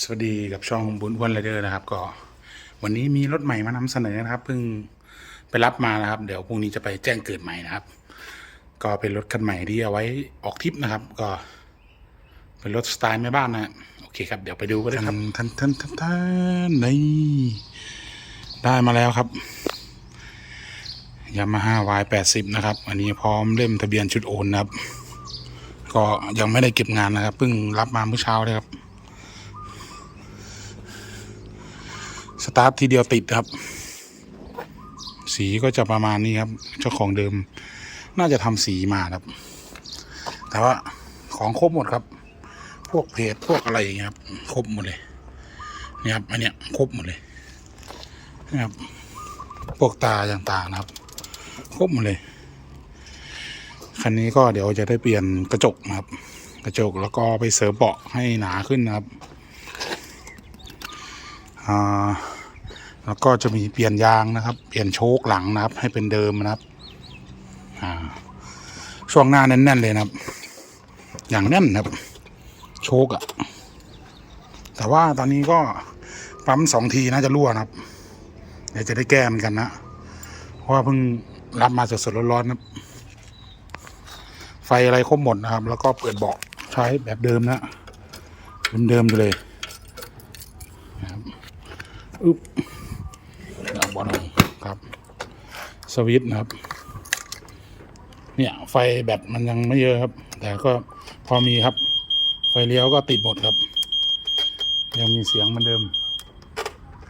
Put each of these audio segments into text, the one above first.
สวัสดีกับช่องบุญอ้วนไรเดอร์นะครับ ก็วันนี้มีรถใหม่มานำเสนอนะครับเพิ่งไปรับมานะครับ เดี๋ยวพรุ่งนี้จะไปแจ้งเกิดใหม่นะครับ ก็เป็นรถคันใหม่ที่เอาไว้ออกทริปนะครับ ก็เป็นรถสไตล์แม่บ้านนะโอเคครับเดี๋ยวไปดูกันเลยครับท่านท่านท่านท่านนี่ได้มาแล้วครับยามาฮ่าวายแปดสิบนะครับ อันนี้พร้อมเล่มทะเบียนชุดโอนนะครับ ก็ยังไม่ได้เก็บงานนะครับเพิ่งรับมาเมื่อเช้าเลยครับ สตาร์ททีเดียวติดครับ สีก็จะประมาณนี้ครับ เจ้าของเดิม น่าจะทำสีมาครับ แต่ว่าของครบหมดครับ พวกเพจพวกอะไรอย่างเงี้ยครับครบหมดเลยนี่ครับอันเนี้ยครบหมดเลยนะครับพวกตาต่างๆนะครับ ครบหมดเลยคันนี้ก็เดี๋ยวจะได้เปลี่ยนกระจกนะครับ กระจกแล้วก็ไปเสริมเบาะให้หนาขึ้นนะครับอ่า แล้วก็จะมีเปลี่ยนยางนะครับ เปลี่ยนโชคหลังนะครับ ให้เป็นเดิมนะครับ อ่า ช่วงหน้าแน่นๆเลยนะครับ อย่างแน่นนะครับ โชคอะแต่ว่าตอนนี้ก็ปั๊มสองทีน่าจะรั่วนะครับ เดี๋ยวจะได้แก้มือนกันนะ เพราะว่าเพิ่งรับมาสดๆร้อนๆนะไฟอะไรครบหมดนะครับ แล้วก็เปิดเบาะใช้แบบเดิมนะเดิมๆเลยอึ๊บอลงครับ สวิตช์นะครับ เนี่ยไฟแบตมันยังไม่เยอะครับ แต่ก็พอมีครับ ไฟเลี้ยวก็ติดหมดครับ ยังมีเสียงเหมือนเดิม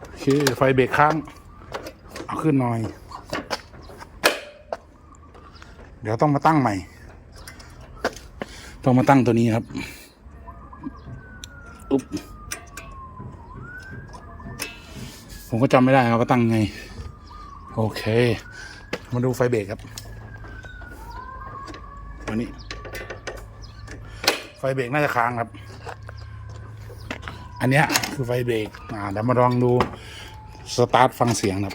โอเคไฟเบรกค้าง เอาขึ้นหน่อย เดี๋ยวต้องมาตั้งใหม่ ต้องมาตั้งตัวนี้ครับอุ๊บผมก็จำไม่ได้ครับว่าตั้งไง โอเค มาดูไฟเบรกครับวันนี้ ไฟเบรกน่าจะค้างครับ อันเนี้ยคือไฟเบรกอ่าเดี๋ยวมาลองดูสตาร์ทฟังเสียงครับ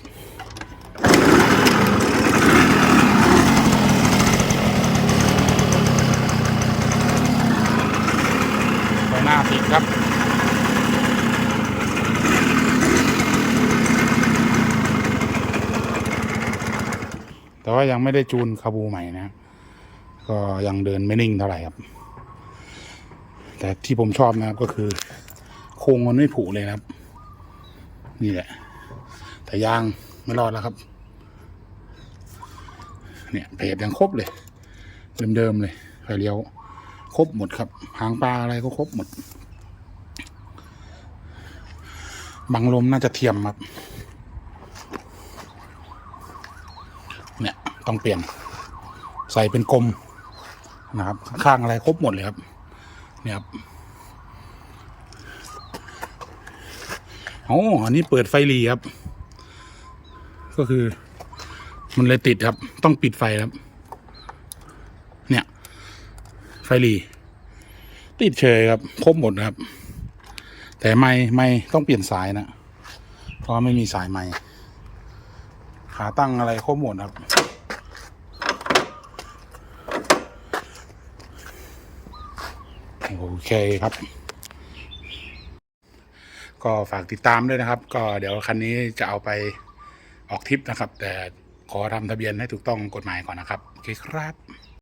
ไฟหน้าติดครับ แต่ ว่ายังไม่ได้จูนคาบูใหม่นะ ก็ยังเดินไม่นิ่งเท่าไหร่ครับ แต่ที่ผมชอบนะครับก็คือ โครงมันไม่ผุเลยครับ นี่แหละ แต่ยางไม่รอดแล้วครับ เนี่ยเพจยังครบเลย เดิมๆเลยไฟเลี้ยว ครบหมดครับ หางปลาอะไรก็ครบหมด บังลมน่าจะเทียมครับ เนี่ยต้องเปลี่ยน ใส่เป็นกลมนะครับ ข้างอะไรครบหมดเลยครับ เนี่ยครับโอ้อันนี้เปิดไฟรีครับ ก็คือ มันเลยติดครับ ต้องปิดไฟครับ เนี่ย ไฟรีติดเฉยครับ ครบหมดครับ แต่ไม่ไม่ต้องเปลี่ยนสายนะ เพราะไม่มีสายไม้ ขาตั้งอะไรครบหมดครับ โอเคครับ ก็ฝากติดตามด้วยนะครับ ก็เดี๋ยวคันนี้จะเอาไปออกทริปนะครับ แต่ขอทำทะเบียนให้ถูกต้องกฎหมายก่อนนะครับ โอเคครับ